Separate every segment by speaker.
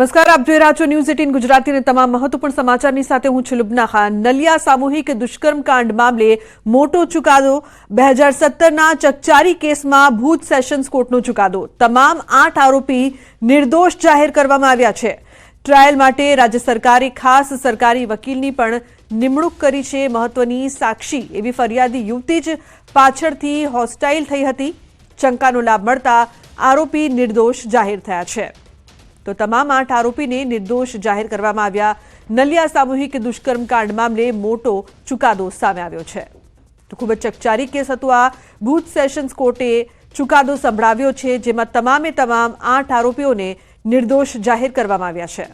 Speaker 1: નમસ્કાર, આપ જોઈ રહ્યા છો ન્યૂઝ એટીન ગુજરાતી અને તમામ મહત્વપૂર્ણ સમાચારની સાથે હું છું લુબના ખાન. નલિયા સામૂહિક દુષ્કર્મ કાંડ મામલે મોટો ચુકાદો. બે હજાર સત્તરના ચકચારી કેસમાં ભૂત સેશન્સ કોર્ટનો ચુકાદો. તમામ આઠ આરોપી નિર્દોષ જાહેર કરવામાં આવ્યા છે. ટ્રાયલ માટે રાજ્ય સરકારે ખાસ સરકારી વકીલની પણ નિમણૂક કરી છે મહત્વની સાક્ષી. એવી ફરિયાદી યુવતી જ પાછળથી હોસ્ટાઇલ થઈ હતી. શંકાનો લાભ મળતા આરોપી નિર્દોષ જાહેર થયા છે. તો તમામ આઠ આરોપીને નિર્દોષ જાહેર કરવામાં આવ્યા. નલિયા સામૂહિક દુષ્કર્મ કાંડ મામલે મોટો ચુકાદો સામે આવ્યો છે. તો ખૂબ જ ચકચારી કેસ હતો આ. ભુજ સેશન્સ કોર્ટે ચુકાદો સંભળાવ્યો છે, જેમાં તમામે તમામ આઠ આરોપીઓને નિર્દોષ જાહેર કરવામાં આવ્યા છે.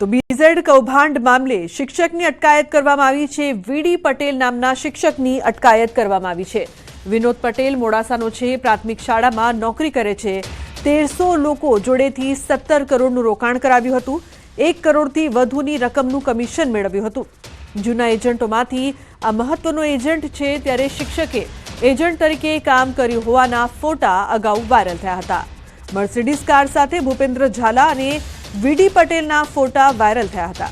Speaker 1: તો બીઝેડ કૌભાંડ મામલે શિક્ષકની અટકાયત કરવામાં આવી છે. વીડી પટેલ નામના શિક્ષકની અટકાયત કરવામાં આવી છે. વિનોદ પટેલ મોડાસાનો છે પ્રાથમિક શાળામાં નોકરી કરે છે તેરસો લોકો જોડેથી સત્તર કરોડનું રોકાણ કરાવ્યું હતું એક કરોડથી વધુની રકમનું કમિશન મેળવ્યું હતું જૂના એજન્ટોમાંથી આ મહત્વનો એજન્ટ છે ત્યારે શિક્ષકે એજન્ટ તરીકે કામ કર્યું હોવાના ફોટા અગાઉ વાયરલ થયા હતા મર્સિડીઝ કાર સાથે ભૂપેન્દ્ર ઝાલા અને વીડી પટેલના ફોટા વાયરલ થયા હતા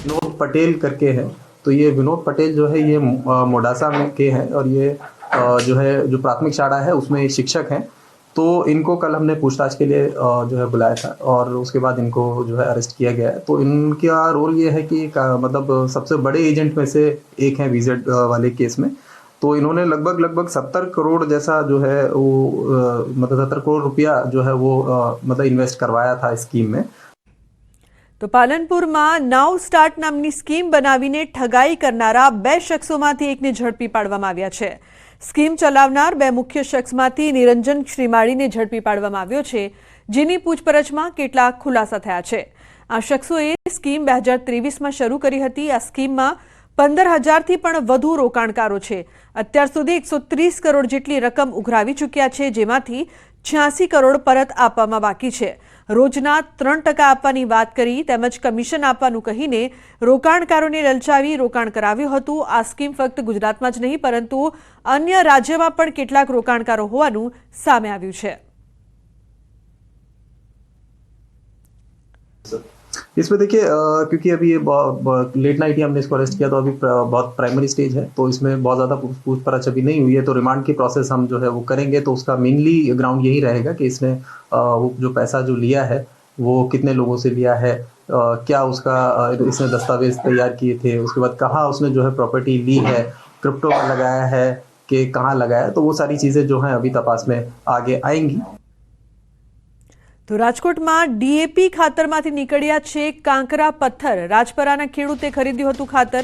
Speaker 2: विनोद पटेल करके है तो ये विनोद पटेल जो है, ये मोडासा में के हैं और ये जो है, जो प्राथमिक शाला है, उसमें शिक्षक हैं। तो इनको कल हमने पूछताछ के लिए जो है बुलाया था और उसके बाद इनको जो है अरेस्ट किया गया है। तो इनका रोल ये है कि मतलब सबसे बड़े एजेंट में से एक हैं वीजेड वाले केस में। तो इन्होंने लगभग लगभग सत्तर करोड़ जैसा जो है वो मतलब सत्तर करोड़ रुपया जो है वो मतलब इन्वेस्ट करवाया था स्कीम में।
Speaker 1: તો પાલનપુરમાં નાવ સ્ટાર્ટ નામની સ્કીમ બનાવીને ઠગાઈ કરનારા બે શખ્સોમાંથી એકને ઝડપી પાડવામાં આવ્યા છે. સ્કીમ ચલાવનાર બે મુખ્ય શખ્સમાંથી નિરંજન શ્રીમાળીને ઝડપી પાડવામાં આવ્યો છે, જેની પૂછપરછમાં કેટલાક ખુલાસા થયા છે. આ શખ્સોએ સ્કીમ બે હજાર ત્રેવીસમાં શરૂ કરી હતી. આ સ્કીમમાં પંદર હજારથી પણ વધુ રોકાણકારો છે. અત્યાર સુધી એકસો ત્રીસ કરોડ જેટલી રકમ ઉઘરાવી ચૂક્યા છે, જેમાંથી છ્યાસી કરોડ પરત આપવામાં બાકી છે. રોજના ત્રણ ટકા આપવાની વાત કરી, તેમજ કમિશન આપવાનું કહીને રોકાણકારોને લલચાવી રોકાણ કરાવ્યું હતું. આ સ્કીમ ફક્ત ગુજરાતમાં જ નહીં, પરંતુ અન્ય રાજ્યમાં પણ કેટલાક રોકાણકારો હોવાનું સામે આવ્યું છે.
Speaker 2: इसमें देखिए क्योंकि अभी ये लेट नाइट ही हमने इसको अरेस्ट किया तो अभी प्र- बहुत प्राइमरी स्टेज है तो इसमें बहुत ज़्यादा पूछ- पूछपरछ अभी नहीं हुई है तो रिमांड की प्रोसेस हम जो है वो करेंगे तो उसका मेनली ग्राउंड यही रहेगा कि इसने वो जो पैसा जो लिया है, वो कितने लोगों से लिया है क्या उसका इसने दस्तावेज़ तैयार किए थे, उसके बाद कहाँ उसने जो है प्रॉपर्टी ली है क्रिप्टो लगाया है, कि कहाँ लगाया है तो वो सारी चीज़ें जो हैं अभी तपास में आगे आएँगी।
Speaker 1: તો રાજકોટમાં ડીએપી ખાતરમાંથી નીકળ્યા છે કાંકરા પથ્થર. રાજપરાના ખેડૂતે ખરીદ્યું હતું ખાતર.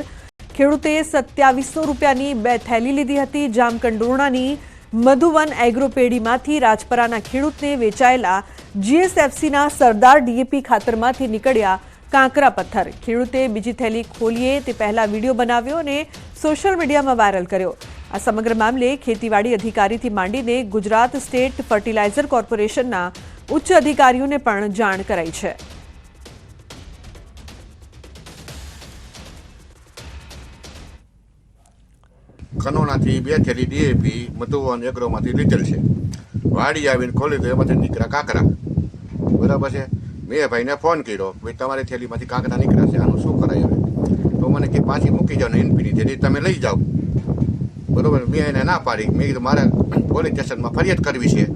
Speaker 1: ખેડૂતે સત્યાવીસો રૂપિયાની બે થેલી લીધી હતી. જામકંડોરણાની મધુવન એગ્રોપેડીમાંથી રાજપરાના ખેડૂતને વેચાયેલા જીએસએફસીના સરદાર ડીએપી ખાતરમાંથી નીકળ્યા કાંકરા પથ્થર. ખેડૂતે બીજી થેલી ખોલીએ તે પહેલા વીડિયો બનાવ્યો અને સોશિયલ મીડિયામાં વાયરલ કર્યો. આ સમગ્ર મામલે ખેતીવાડી અધિકારીથી માંડીને ગુજરાત સ્ટેટ ફર્ટિલાઇઝર કોર્પોરેશનના ઉચ્ચ અધિકારીઓને પણ જાણ કરાઈ છે.
Speaker 3: કનોનાથી બે થેલી ડીએપી મધુવન એગ્રોમાંથી લીધેલ છે. વાડી આવીને ખોલી તો એમાંથી નીકળ્યા કાંકરા. બરાબર છે? મેં ભાઈને ફોન કર્યો, ભાઈ, તમારી થેલીમાંથી કાંકરા નીકળ્યા છે, આનું શું કરાય હવે? તો મને કે, પાછી મૂકી જાઓ ને એનપીની થેલી, તમે લઈ જાઓ. બરાબર? મેં એને ના પાડી. મેં કીધું, મારે પોલીસ સ્ટેશનમાં ફરિયાદ કરવી છે.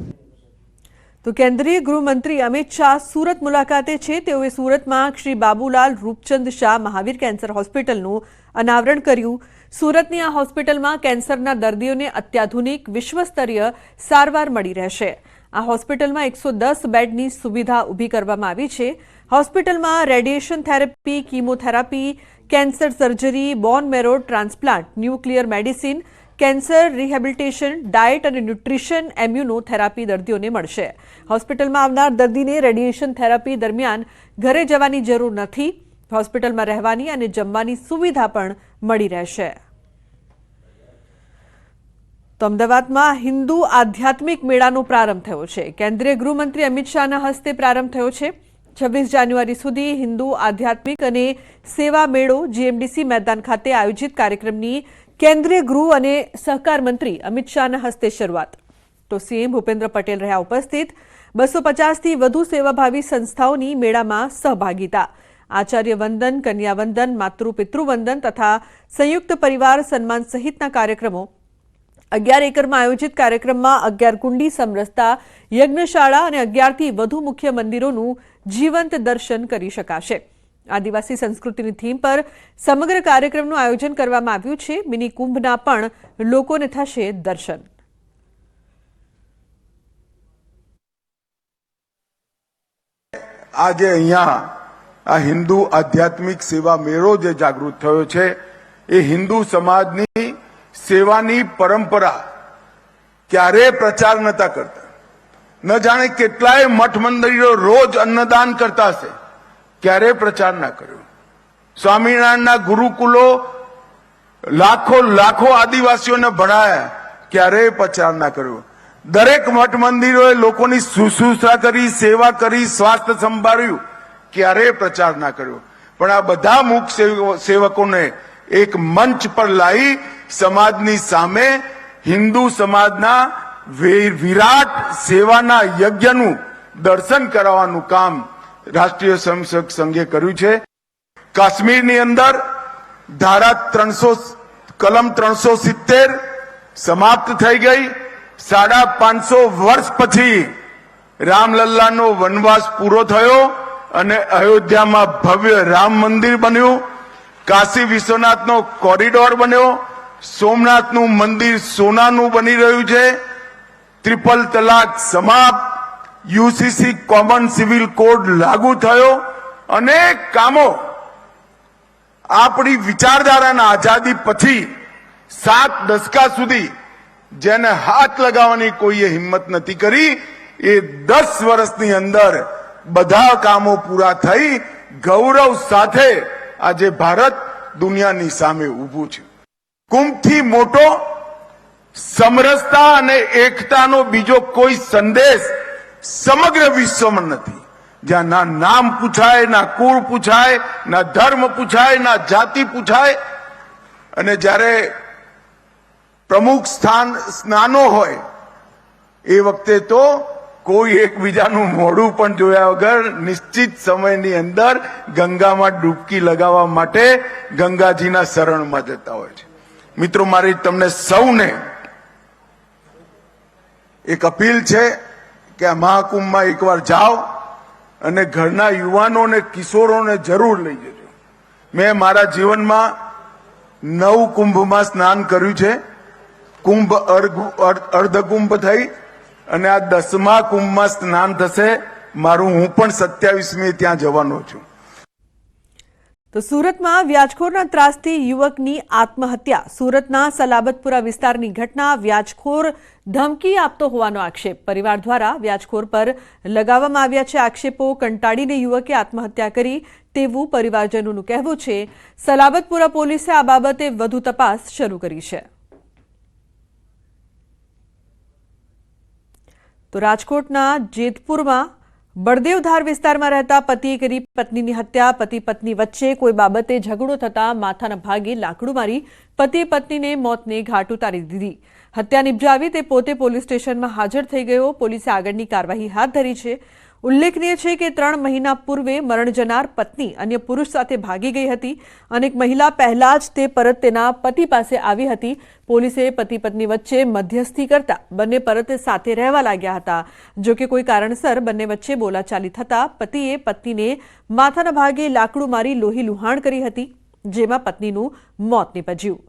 Speaker 1: તો કેન્દ્રીય ગૃહમંત્રી અમિત શાહ સુરત મુલાકાતે છે. તેઓએ સુરતમાં શ્રી બાબુલાલ રૂપચંદ શાહ મહાવીર કેન્સર હોસ્પિટલનું અનાવરણ કર્યું. સુરતની આ હોસ્પિટલમાં કેન્સરના દર્દીઓને અત્યાધુનિક વિશ્વસ્તરીય સારવાર મળી રહેશે. આ હોસ્પિટલમાં એકસો દસ બેડની સુવિધા ઊભી કરવામાં આવી છે. હોસ્પિટલમાં radiation therapy, chemotherapy, cancer surgery, bone marrow transplant, nuclear medicine cancer, rehabilitation, diet અને ન્યુટ્રિશન એમ્યુનો થેરાપી દર્દીઓને મળશે. હોસ્પિટલમાં આવનાર દર્દીને રેડિયેશન થેરાપી દરમિયાન ઘરે જવાની જરૂર નથી. હોસ્પિટલમાં રહેવાની અને જમવાની સુવિધા પણ મળી રહેશે. તો અમદાવાદમાં હિન્દુ આધ્યાત્મિક મેળાનો પ્રારંભ થયો છે. કેન્દ્રીય ગૃહમંત્રી અમિત શાહના હસ્તે પ્રારંભ થયો છે. છવ્વીસ જાન્યુઆરી સુધી હિન્દુ આધ્યાત્મિક અને સેવા મેળો જીએમડીસી મેદાન ખાતે આયોજિત કાર્યક્રમની કેન્દ્રીય ગૃહ અને સહકાર મંત્રી અમિત શાહના હસ્તે શરૂઆત. તો સીએમ ભૂપેન્દ્ર પટેલ રહ્યા ઉપસ્થિત. બસો પચાસથી વધુ સેવાભાવી સંસ્થાઓની મેળામાં સહભાગિતા. આચાર્ય વંદન, કન્યા વંદન માતૃ પિતૃવંદન તથા સંયુક્ત પરિવાર સન્માન સહિતના કાર્યક્રમો. અગિયાર એકરમાં આયોજિત કાર્યક્રમમાં અગિયાર કુંડી સમરસતા, યજ્ઞશાળા અને અગિયારથી વધુ મુખ્ય મંદિરોનું જીવંત દર્શન કરી શકાશે. આદિવાસી સંસ્કૃતિની થીમ પર સમગ્ર કાર્યક્રમનું આયોજન કરવામાં આવ્યું છે. મિની કુંભના પણ લોકોને થશે દર્શન.
Speaker 4: આજે અહીંયા આ હિન્દુ આધ્યાત્મિક સેવા મેળો જે જાગૃત થયો છે, એ હિન્દુ સમાજની સેવાની પરંપરા ક્યારેય પ્રચાર નતા કરતા. ન જાણે કેટલાય મઠ મંદિરો રોજ અન્નદાન કરતા હશે. ક્યારેય પ્રચાર ના કર્યો. સ્વામિનારાયણના ગુરુકુલો લાખો લાખો આદિવાસીઓને ભણાયા, ક્યારેય પ્રચાર ના કર્યો. દરેક મઠ મંદિરોએ લોકોની શુશ્રૂષા કરી, સેવા કરી, સ્વાસ્થ્ય સંભાળ્યું, ક્યારેય પ્રચાર ના કર્યો. પણ આ બધા મુખ સેવ- સેવકોને એક મંચ પર લાવી સમાજની સામે હિન્દુ સમાજના વિરાટ સેવાના યજ્ઞનું દર્શન કરાવવાનું કામ રાષ્ટ્રીય સ્વયંસેવક સંઘે કર્યું છે. કાશ્મીરની અંદર ધારા ત્રણસો કલમ ત્રણસો સિત્તેર સમાપ્ત થઈ ગઈ. સાડા પાંચસો વર્ષ પછી રામલલ્લાનો વનવાસ પૂરો થયો અને અયોધ્યામાં ભવ્ય રામ મંદિર બન્યું. કાશી વિશ્વનાથનો કોરિડોર બન્યો. સોમનાથનું મંદિર સોનાનું બની રહ્યું છે. ત્રિપલ તલાક સમાપ્ત. યુસીસી કોમન સિવિલ કોડ લાગુ થયો. અનેક કામો આપણી વિચારધારાના આઝાદી પછી સાત દશકા સુધી જેને હાથ લગાવવાની કોઈએ હિંમત નથી કરી, એ દસ વર્ષની અંદર બધા કામો પૂરા થઈ ગૌરવ સાથે આજે ભારત દુનિયાની સામે ઊભું છે. કુંભથી મોટો સમરસતા અને એકતાનો બીજો કોઈ સંદેશ સમગ્ર વિશ્વમાં નથી. જ્યાં ના નામ પૂછાય, ના કુળ પૂછાય, ના ધર્મ પૂછાય, ના જાતિ પૂછાય, અને જ્યારે પ્રમુખ સ્થાન સ્નાનો હોય, એ વખતે તો કોઈ એકબીજાનું મોડું પણ જોયા વગર નિશ્ચિત સમયની અંદર ગંગામાં ડૂબકી લગાવવા માટે ગંગાજીના શરણમાં જતા હોય છે. મિત્રો, મારી તમને સૌને એક અપીલ છે. કે આ મહાકુંભમાં એકવાર જાઓ અને ઘરના યુવાનો અને કિશોરોને જરૂર લઈ જજો. મેં મારા જીવનમાં નવ કુંભમાં સ્નાન કર્યું છે. કુંભ અર્ધકુંભ થઈ અને આ દસમા કુંભમાં સ્નાન થશે. મારું હું પણ સત્યાવીસમી ત્યાં જવાનો છું.
Speaker 1: તો સુરતમાં વ્યાજખોરના ત્રાસથી યુવકની આત્મહત્યા. સુરતના સલાબતપુરા વિસ્તારની ઘટના વ્યાજખોર ધમકી આપતો હોવાનો આક્ષેપ. પરિવાર દ્વારા વ્યાજખોર પર લગાવવામાં આવ્યા છે આક્ષેપો. કંટાળીને યુવકે આત્મહત્યા કરી તેવું પરિવારજનોનું કહેવું છે. સલાબતપુરા પોલીસે આ બાબતે વધુ તપાસ શરૂ કરી છે. તો રાજકોટના જેતપુરમાં બળદેવધાર વિસ્તારમાં રહેતા પતિએ કરી પત્નીની હત્યા, પતિ પત્ની વચ્ચે કોઈ બાબતે ઝઘડો થતા માથાના ભાગે લાકડું મારી પતિએ પત્નીને મોતને ઘાટ ઉતારી દીધી. હત્યા નિપજાવી તે પોતે પોલીસ સ્ટેશનમાં હાજર થઈ ગયો. પોલીસે આગળની કાર્યવાહી હાથ ધરી છે. ઉલ્લેખનીય છે કે ત્રણ મહિના પૂર્વે મરણ જનાર પત્ની અન્ય પુરુષ સાથે ભાગી ગઈ હતી. અને એક મહિલા પહેલા જ તે પરત તેના પતિ પાસે આવી હતી. પોલીસે પતિ પત્ની વચ્ચે મધ્યસ્થી કરતા બંને પરત સાથે રહેવા લાગ્યા હતા. જો કે કોઈ કારણસર બંને વચ્ચે બોલાચાલી થતા પતિએ પત્નીને માથાના ભાગે લાકડું મારી લોહી લુહાણ કરી હતી, જેમાં પત્નીનું મોત નીપજ્યું.